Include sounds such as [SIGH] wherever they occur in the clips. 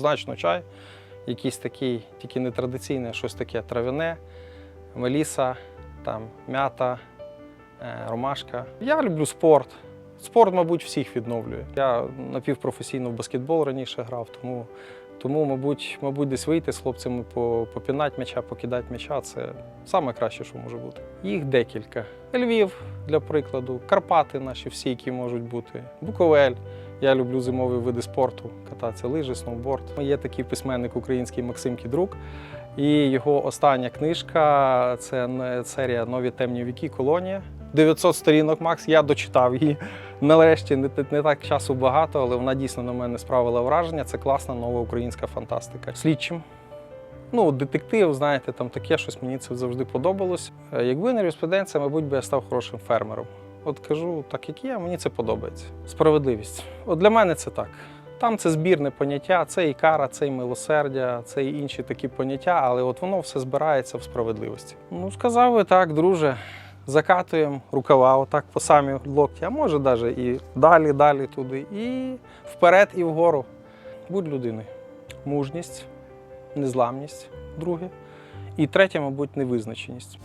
однозначно чай. Якийсь такий, тільки не традиційний, а щось таке травяне, меліса, там, м'ята, е, ромашка. Я люблю спорт. Спорт, мабуть, всіх відновлює. Я напівпрофесійно в баскетбол раніше грав, тому, тому мабуть, мабуть, десь вийти з хлопцями попінати м'яча, покидати м'яча це саме краще, що може бути. Їх декілька. Львів, для прикладу, Карпати наші всі, які можуть бути, Буковель. Я люблю зимові види спорту, кататися лижі, сноуборд. Є такий письменник український Максим Кідрук. І його остання книжка це серія Нові темні віки, колонія. 900 сторінок Макс. Я дочитав її. Нарешті не, не так часу багато, але вона дійсно на мене справила враження. Це класна нова українська фантастика. Слідчим. Ну, детектив, знаєте, там таке щось мені це завжди подобалось. Е, Якби не юриспруденція, мабуть, би я став хорошим фермером. От кажу, так як є, мені це подобається. Справедливість. От для мене це так. Там це збірне поняття, це і кара, це і милосердя, це і інші такі поняття, але от воно все збирається в справедливості. Ну, сказав би так, друже, закатуємо рукава, отак по самі локті, а може навіть і далі, далі туди, і вперед, і вгору. Будь людиною. Мужність, незламність, друге. І третє, мабуть, невизначеність.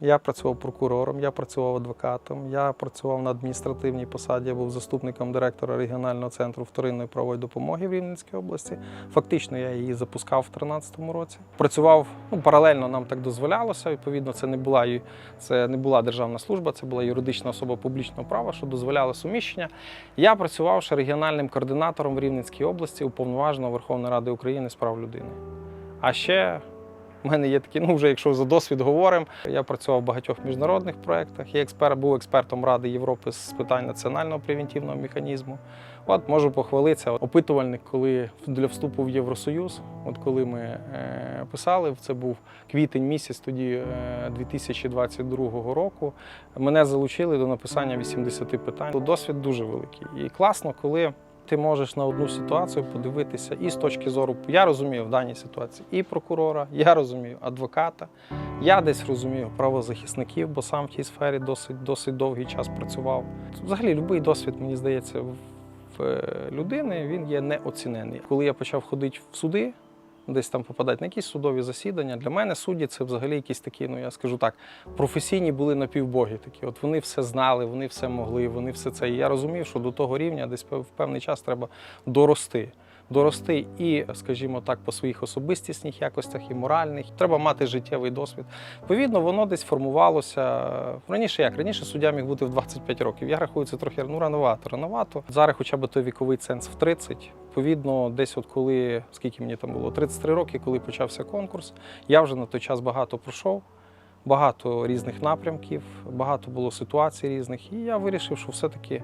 Я працював прокурором, я працював адвокатом, я працював на адміністративній посаді, я був заступником директора регіонального центру вторинної правової допомоги в Рівненській області. Фактично, я її запускав в 2013 році. Працював ну, паралельно, нам так дозволялося. Відповідно, це не була це не була державна служба, це була юридична особа публічного права, що дозволяло суміщення. Я працював ще регіональним координатором в Рівненській області уповноваженого Верховної Ради України з прав людини. А ще у мене є такі, ну вже якщо за досвід говоримо, я працював в багатьох міжнародних проєктах. Я експерт, був експертом Ради Європи з питань національного превентивного механізму. От можу похвалитися. Опитувальник, коли для вступу в Євросоюз, от коли ми е, писали, це був квітень місяць тоді е, 2022 року. Мене залучили до написання 80 питань. Досвід дуже великий. І класно, коли ти можеш на одну ситуацію подивитися і з точки зору, я розумію в даній ситуації і прокурора, я розумію адвоката, я десь розумію правозахисників, бо сам в тій сфері досить, досить довгий час працював. Взагалі, будь-який досвід, мені здається, в е, людини він є неоцінений. Коли я почав ходити в суди, десь там попадати на якісь судові засідання, для мене судді це взагалі якісь такі, ну я скажу так, професійні були напівбоги такі. От вони все знали, вони все могли, вони все це. І я розумів, що до того рівня десь в певний час треба дорости. Дорости і, скажімо так, по своїх особистісних якостях і моральних. Треба мати життєвий досвід. Відповідно, воно десь формувалося. Раніше як? Раніше суддя міг бути в 25 років. Я рахую це трохи ну, рановато. Рановато. Зараз хоча б той віковий ценз в 30. Відповідно, десь от коли, скільки мені там було, 33 роки, коли почався конкурс, я вже на той час багато пройшов. Багато різних напрямків, багато було ситуацій різних, і я вирішив, що все-таки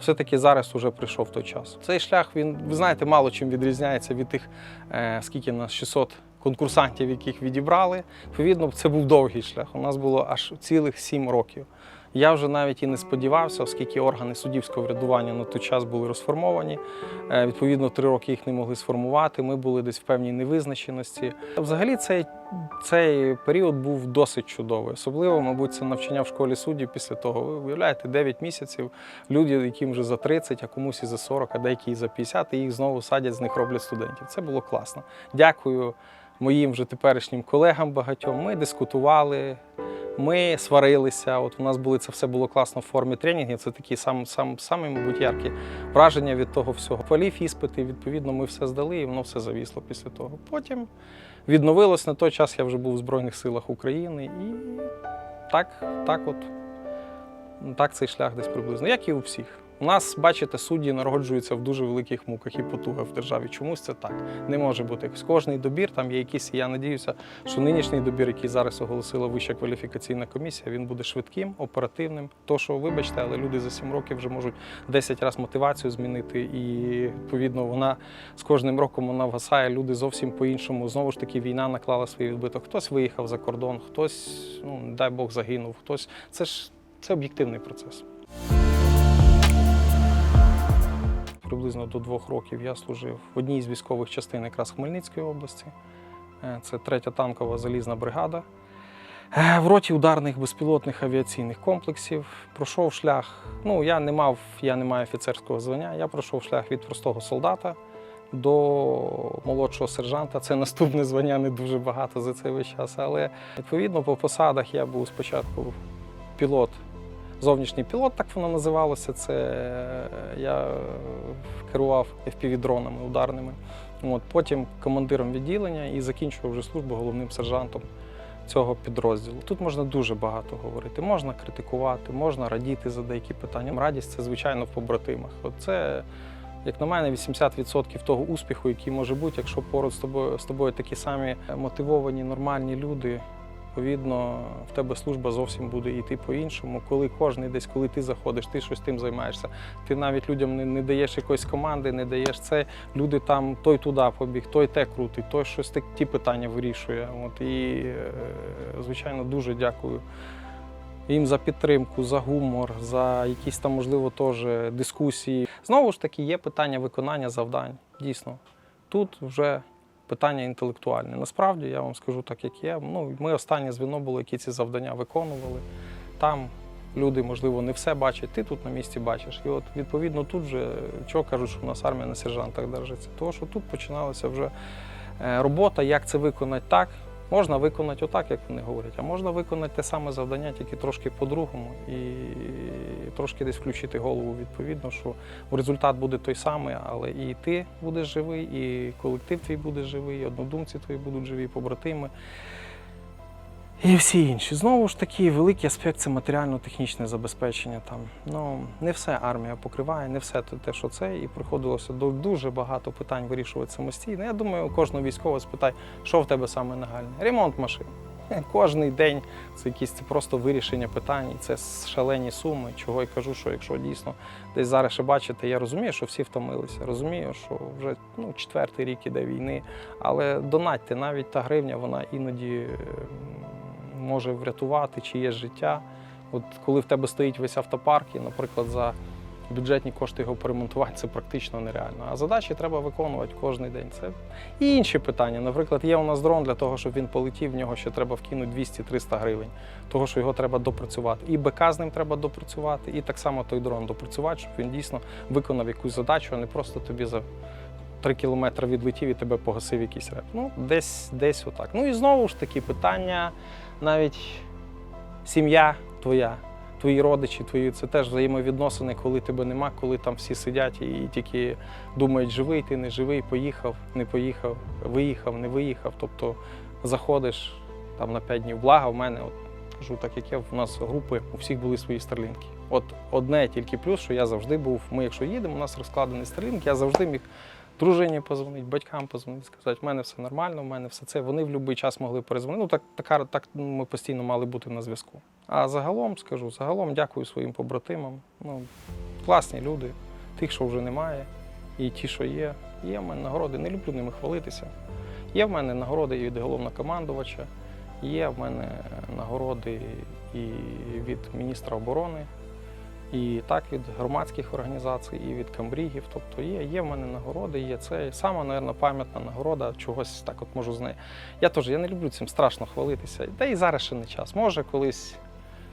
все-таки зараз вже прийшов той час. Цей шлях, він, ви знаєте, мало чим відрізняється від тих, е, скільки нас 600 конкурсантів, яких відібрали. Відповідно, це був довгий шлях. У нас було аж цілих 7 років. Я вже навіть і не сподівався, оскільки органи суддівського врядування на той час були розформовані. Е, Відповідно, три роки їх не могли сформувати. Ми були десь в певній невизначеності. Взагалі, цей, цей період був досить чудовий. Особливо, мабуть, це навчання в школі суддів після того. Ви уявляєте, 9 місяців люди, яким вже за 30, а комусь і за 40, а деякі і за 50, і їх знову садять, з них роблять студентів. Це було класно. Дякую моїм вже теперішнім колегам багатьом. Ми дискутували. Ми сварилися. От у нас були це все було класно в формі тренінгів. Це такі сам, сам, самі, мабуть, яркі враження від того всього. Полів іспити, відповідно, ми все здали, і воно все завісло після того. Потім відновилось на той час. Я вже був в Збройних силах України, і так, так, от так цей шлях десь приблизно, як і у всіх. У нас, бачите, судді народжуються в дуже великих муках і потугах в державі. Чомусь це так не може бути. Кожний добір там є якісь. Я надіюся, що нинішній добір, який зараз оголосила Вища кваліфікаційна комісія, він буде швидким, оперативним. То, що вибачте, але люди за 7 років вже можуть 10 разів мотивацію змінити, і відповідно вона з кожним роком вона вгасає. Люди зовсім по-іншому. Знову ж таки, війна наклала свій відбиток. Хтось виїхав за кордон, хтось, ну дай Бог, загинув. Хтось це ж це об'єктивний процес. Приблизно до двох років я служив в одній з військових частин якраз Хмельницької області. Е, Це третя танкова залізна бригада. Е, В роті ударних безпілотних авіаційних комплексів пройшов шлях. Ну, я не мав, я не маю офіцерського звання. Я пройшов шлях від простого солдата до молодшого сержанта. Це наступне звання не дуже багато за цей весь час. Але відповідно по посадах я був спочатку пілот, зовнішній пілот, так воно називалося. Це е, я керував FPV-дронами ударними. От, потім командиром відділення і закінчував вже службу головним сержантом цього підрозділу. Тут можна дуже багато говорити. Можна критикувати, можна радіти за деякі питання. Радість це звичайно в побратимах. От це, як на мене, 80% того успіху, який може бути, якщо поруч з тобою з тобою такі самі мотивовані, нормальні люди. Відповідно, в тебе служба зовсім буде йти по-іншому. Коли кожен десь, коли ти заходиш, ти щось тим займаєшся. Ти навіть людям не, не даєш якоїсь команди, не даєш це. Люди там той туди побіг, той те крутить, той щось так, ті питання вирішує. От і е, звичайно дуже дякую їм за підтримку, за гумор, за якісь там, можливо, теж дискусії. Знову ж таки, є питання виконання завдань. Дійсно, тут вже питання інтелектуальне. Насправді я вам скажу так, як є. Ну, ми останнє звіно було, які ці завдання виконували. Там люди, можливо, не все бачать, ти тут на місці бачиш. І от відповідно тут вже чого кажуть, що у нас армія на сержантах держиться. Тому що тут починалася вже е, робота, як це виконати так. Можна виконати отак, як вони говорять, а можна виконати те саме завдання, тільки трошки по-другому, і трошки десь включити голову відповідно, що результат буде той самий, але і ти будеш живий, і колектив твій буде живий, і однодумці твої будуть живі, побратими. І всі інші. Знову ж таки, великий аспект це матеріально-технічне забезпечення. Там. Ну, не все армія покриває, не все те, що це, і приходилося до дуже багато питань вирішувати самостійно. Я думаю, кожного військового спитай, що в тебе саме нагальне? Ремонт машин. Кожний день це якісь це просто вирішення питань, і це шалені суми. Чого я кажу, що якщо дійсно десь зараз ще бачите, я розумію, що всі втомилися. Розумію, що вже ну, четвертий рік іде війни, але донатьте, навіть та гривня, вона іноді е, може врятувати чиєсь життя. От коли в тебе стоїть весь автопарк, і, наприклад, за бюджетні кошти його поремонтувати, це практично нереально. А задачі треба виконувати кожен день. Це і інші питання. Наприклад, є у нас дрон для того, щоб він полетів, в нього ще треба вкинути 200-300 гривень, того, що його треба допрацювати. І БК з ним треба допрацювати, і так само той дрон допрацювати, щоб він дійсно виконав якусь задачу, а не просто тобі за. Три кілометри відлетів і тебе погасив якийсь реп. Ну, десь, десь отак. Ну і знову ж таки питання, навіть сім'я твоя, твої родичі, твої це теж взаємовідносини, коли тебе нема, коли там всі сидять і тільки думають, живий ти, не живий, поїхав, не поїхав, виїхав, не виїхав. Тобто заходиш там на 5 днів. Благо в мене, от кажу, так як я, в нас групи, у всіх були свої старлінки. От одне тільки плюс, що я завжди був. Ми, якщо їдемо, у нас розкладений старлінк, я завжди міг. Дружині позвонити, батькам позвонити, сказати, в мене все нормально, в мене все це. Вони в будь-який час могли перезвонити. Ну, так, така, так ми постійно мали бути на зв'язку. А загалом скажу, загалом дякую своїм побратимам. Ну, класні люди, тих, що вже немає, і ті, що є. Є в мене нагороди, не люблю ними хвалитися. Є в мене нагороди і від головнокомандувача, є в мене нагороди і від міністра оборони. І так від громадських організацій, і від камбрігів. Тобто є, є в мене нагороди, є це. Сама, мабуть, пам'ятна нагорода, чогось так от можу з нею. Я теж я не люблю цим страшно хвалитися. Та і зараз ще не час. Може, колись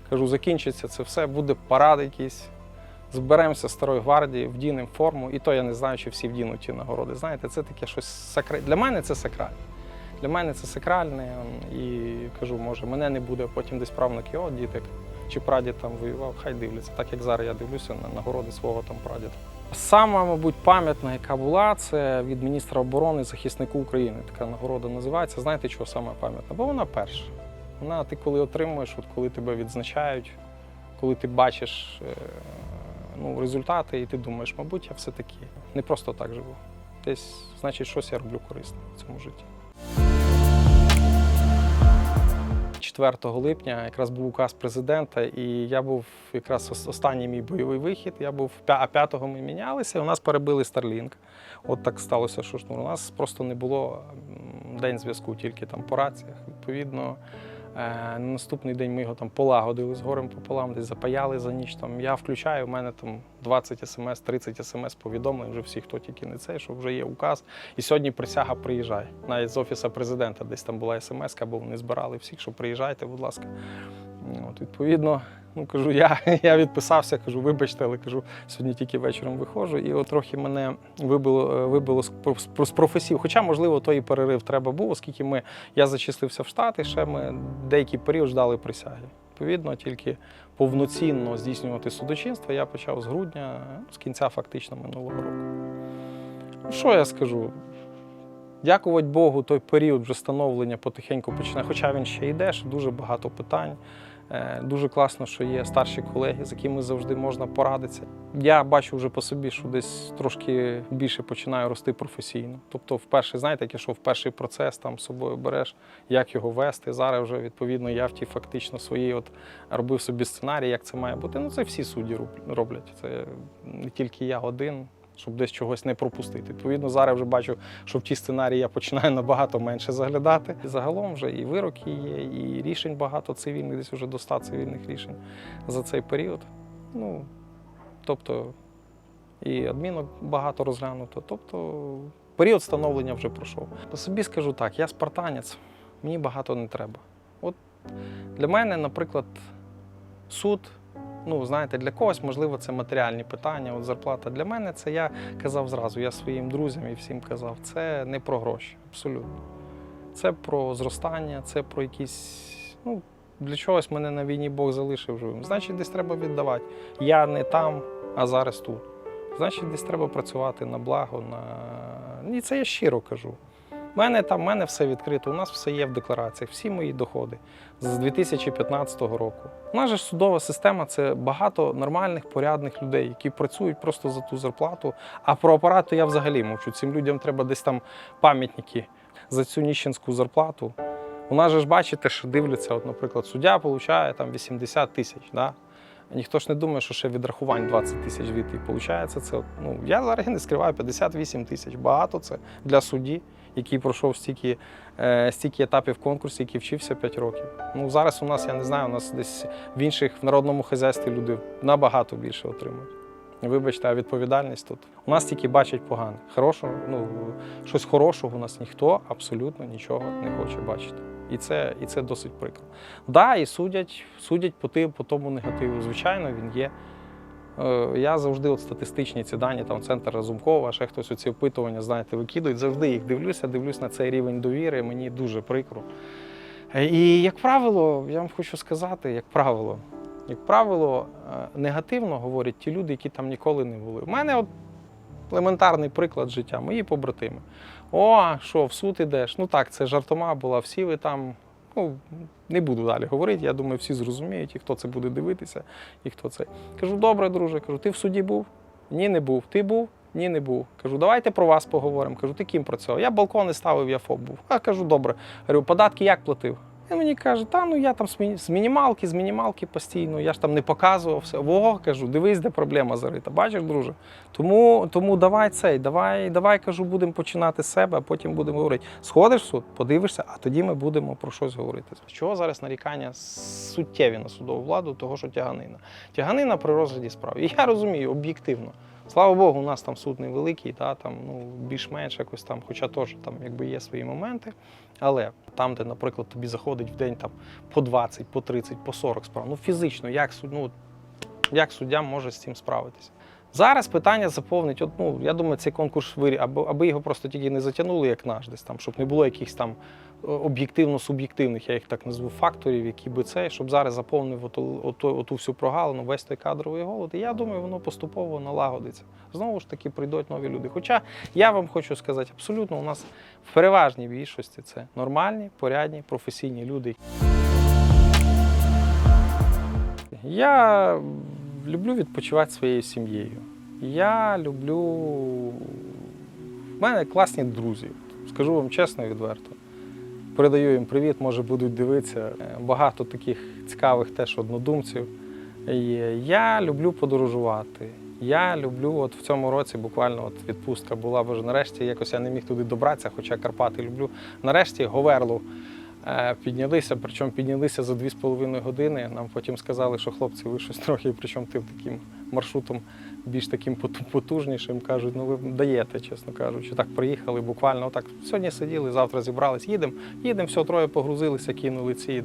кажу, закінчиться це все, буде парад якийсь. Зберемося старої гвардії, вдінемо форму, і то я не знаю, чи всі вдінуть ті нагороди. Знаєте, це таке щось сакральне. Для мене це сакральне. Для мене це сакральне. І кажу, може, мене не буде, потім десь правнуки, о, діток чи прадід там воював, хай дивляться, так як зараз я дивлюся на нагороди свого там прадіда. Сама, мабуть, пам'ятна, яка була, це від міністра оборони захиснику України. Така нагорода називається. Знаєте, чого саме пам'ятна? Бо вона перша. Вона ти коли отримуєш, от коли тебе відзначають, коли ти бачиш е, ну, результати, і ти думаєш, мабуть, я все-таки не просто так живу. Десь, значить, щось я роблю корисне в цьому житті. 4 липня якраз був указ президента, і я був якраз останній мій бойовий вихід. Я був а 5-го ми мінялися. і У нас перебили Starlink. От так сталося, що ну, у нас просто не було день зв'язку, тільки там по раціях. Відповідно, На наступний день ми його там полагодили з горем пополам, десь запаяли за ніч. Там я включаю, у мене там 20 смс, 30 смс повідомлень вже всі, хто тільки не цей, що вже є указ. І сьогодні присяга приїжджає. Навіть з офісу президента десь там була смс, бо вони збирали всіх, що приїжджайте, будь ласка. От, відповідно, ну кажу, я, [LAUGHS] я відписався, кажу, вибачте, але кажу, сьогодні тільки вечором виходжу. І от трохи мене вибило, е, вибило з про- з професії. Хоча, можливо, той перерив треба був, оскільки ми, я зачислився в Штати, ще ми деякий період ждали присяги. Відповідно, тільки повноцінно здійснювати судочинство я почав з грудня, з кінця фактично минулого року. Ну, Що я скажу? Дякувати Богу, той період вже становлення потихеньку починає, хоча він ще йде, ще дуже багато питань. Е, Дуже класно, що є старші колеги, з якими завжди можна порадитися. Я бачу вже по собі, що десь трошки більше починаю рости професійно. Тобто, вперше, знаєте, як я в перший процес, там з собою береш, як його вести. Зараз вже відповідно я в ті фактично свої от робив собі сценарій, як це має бути. Ну це всі судді роб- роблять. Це не тільки я один. Щоб десь чогось не пропустити. Відповідно, зараз вже бачу, що в ті сценарії я починаю набагато менше заглядати. І загалом вже і вироки є, і рішень багато цивільних, десь вже до 100 цивільних рішень за цей період. Ну, тобто, і адмінок багато розглянуто. Тобто, період становлення вже пройшов. По собі скажу так, я спартанець, мені багато не треба. От для мене, наприклад, суд. Ну, знаєте, для когось, можливо, це матеріальні питання, от зарплата. Для мене це я казав зразу, я своїм друзям і всім казав, це не про гроші, абсолютно. Це про зростання, це про якісь. Ну, для чогось мене на війні Бог залишив живим. Значить, десь треба віддавати. Я не там, а зараз тут. Значить, десь треба працювати на благо, на. І це я щиро кажу. У мене там, в мене все відкрито, у нас все є в деклараціях, всі мої доходи з 2015 року. У нас же судова система це багато нормальних, порядних людей, які працюють просто за ту зарплату. А про апарат я взагалі мовчу. Цим людям треба десь там пам'ятники за цю ніщенську зарплату. У нас же ж бачите, що дивляться, от, наприклад, суддя отримує там 80 тисяч. Да? Ніхто ж не думає, що ще відрахувань 20 тисяч звідти. Получається, це ну я зараз не скриваю 58 тисяч. Багато це для судді, який пройшов стільки, е, стільки етапів конкурсу, який вчився 5 років. Ну зараз у нас, я не знаю, у нас десь в інших в народному хазяйстві люди набагато більше отримують. Вибачте, а відповідальність тут. У нас тільки бачать погане. Хорошого, ну щось хорошого у нас ніхто абсолютно нічого не хоче бачити. І це, і це досить прикро. Да, і судять, судять по, по тому негативу. Звичайно, він є. Е, Я завжди от статистичні ці дані, там центр Разумкова, ще хтось оці опитування, знаєте, викидують. Завжди їх дивлюся, дивлюсь на цей рівень довіри, мені дуже прикро. Е, І, як правило, я вам хочу сказати, як правило, як правило, е, негативно говорять ті люди, які там ніколи не були. У мене от елементарний приклад життя, мої побратими. О, що, в суд ідеш? Ну так, це жартома була, всі ви там. Ну, не буду далі говорити, я думаю, всі зрозуміють, і хто це буде дивитися, і хто це. Кажу, добре, друже, кажу, ти в суді був? Ні, не був. Ти був? Ні, не був. Кажу, давайте про вас поговоримо. Кажу, ти ким працював? Я балкони ставив, я ФОП був. А кажу, добре. Говорю, податки як платив? І мені каже, та ну я там з мінімалки, з мінімалки постійно, я ж там не показував все. Во, кажу, дивись, де проблема зарита. Бачиш, друже? Тому, тому давай цей, давай, давай кажу, будемо починати з себе, а потім будемо говорити. Сходиш в суд, подивишся, а тоді ми будемо про щось говорити. Чого зараз нарікання суттєві на судову владу, того що тяганина. Тяганина при розгляді справ. І я розумію, об'єктивно. Слава Богу, у нас там суд невеликий, та, там, ну, більш-менш якось там, хоча теж там якби є свої моменти. Але там, де, наприклад, тобі заходить в день там, по 20, по 30, по 40 справ, ну фізично, як, ну, як суддя може з цим справитися? Зараз питання заповнить. От, ну, я думаю, цей конкурс вирі, аби, аби його просто тільки не затягнули, як наш, десь там, щоб не було якихось там об'єктивно-суб'єктивних, я їх так назву, факторів, які би це, щоб зараз заповнив оту, оту, оту всю прогалину, весь той кадровий голод. І я думаю, воно поступово налагодиться. Знову ж таки, прийдуть нові люди. Хоча я вам хочу сказати, абсолютно у нас в переважній більшості це нормальні, порядні, професійні люди. Я люблю відпочивати своєю сім'єю. Я люблю. У мене класні друзі. Скажу вам чесно і відверто. Передаю їм привіт, може будуть дивитися. Е, Багато таких цікавих теж однодумців. Я люблю подорожувати. Я люблю, от в цьому році буквально от відпустка була, бо ж нарешті якось я не міг туди добратися, хоча Карпати люблю. Нарешті Говерлу Е, Піднялися, причому піднялися за 2,5 години. Нам потім сказали, що хлопці, ви щось трохи, причому тим таким маршрутом більш таким потужнішим. Кажуть, ну ви даєте, чесно кажучи. Так приїхали буквально. Отак сьогодні сиділи, завтра зібрались, їдемо, їдемо, все, троє погрузилися, кинули ці і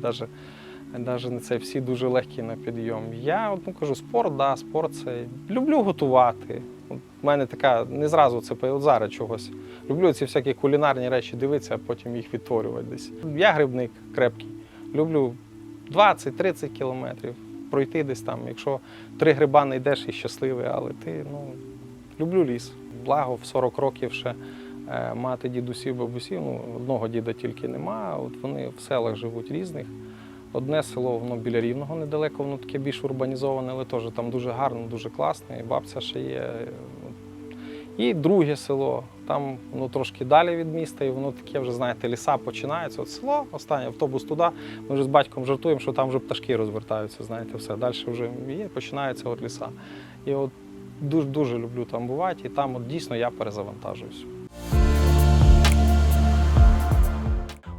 навіть. Не це всі дуже легкі на підйом. Я от, ну, кажу, спорт, да, спорт це. Люблю готувати. От, в мене така не зразу це от зараз чогось. Люблю ці всякі кулінарні речі дивитися, а потім їх відтворювати десь. Я грибник крепкий. Люблю 20-30 кілометрів пройти десь там. Якщо три гриба не йдеш і щасливий, але ти ну, люблю ліс. Благо в 40 років ще е, мати дідусів, бабусів. Ну, одного діда тільки нема. От вони в селах живуть різних. Одне село, воно біля рівного недалеко, воно таке більш урбанізоване, але теж там дуже гарно, дуже класно, і бабця ще є. І друге село, там воно трошки далі від міста, і воно таке вже, знаєте, ліса починаються. От село, останній автобус туди. Ми вже з батьком жартуємо, що там вже пташки розвертаються, знаєте, все. Далі вже є, починаються от ліса. І от дуже, дуже люблю там бувати, і там от дійсно я перезавантажуюсь.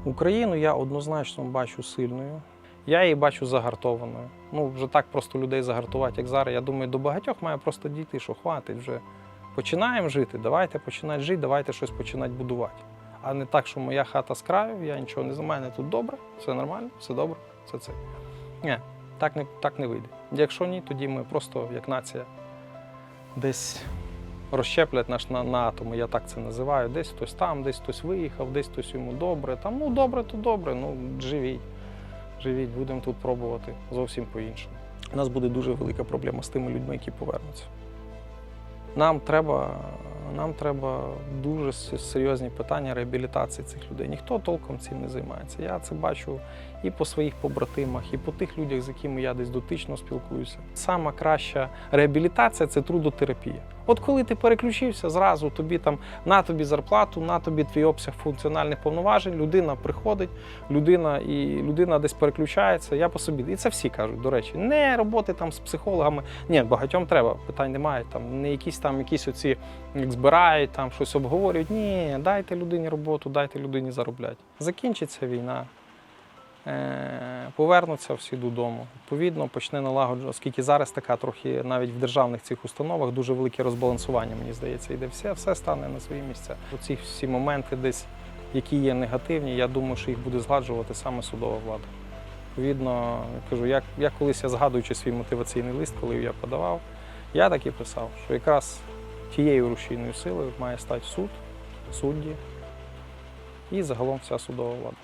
Україну я однозначно бачу сильною. Я її бачу загартованою. Ну, вже так просто людей загартувати, як зараз. Я думаю, до багатьох має просто дійти, що хватить вже. Починаємо жити, давайте починати жити, давайте щось починати будувати. А не так, що моя хата з краю, я нічого не знаю, мене тут добре, все нормально, все добре, все це. Ні, так не, так не вийде. Якщо ні, тоді ми просто як нація десь розщеплять наш на, на атоми, я так це називаю. Десь хтось там, десь хтось виїхав, десь хтось йому добре. Там ну добре, то добре, ну живіть. Живіть, будемо тут пробувати зовсім по-іншому. У нас буде дуже велика проблема з тими людьми, які повернуться. Нам треба, нам треба дуже серйозні питання реабілітації цих людей. Ніхто толком цим не займається. Я це бачу і по своїх побратимах, і по тих людях, з якими я десь дотично спілкуюся. Сама краща реабілітація це трудотерапія. От коли ти переключився, зразу тобі там на тобі зарплату, на тобі твій обсяг функціональних повноважень, людина приходить, людина і людина десь переключається. Я по собі. І це всі кажуть, до речі, не роботи там з психологами. Ні, багатьом треба, питань немає. Там не якісь там якісь оці як збирають, там щось обговорюють. Ні, дайте людині роботу, дайте людині заробляти. Закінчиться війна. Е, Повернуться всі додому. Відповідно, почне налагоджувати, оскільки зараз така трохи навіть в державних цих установах дуже велике розбалансування, мені здається, йде все, все стане на свої місця. Оці всі моменти, десь, які є негативні, я думаю, що їх буде згладжувати саме судова влада. Відповідно, кажу, як я колись я згадуючи свій мотиваційний лист, коли я подавав, я так і писав, що якраз тією рушійною силою має стати суд, судді і загалом вся судова влада.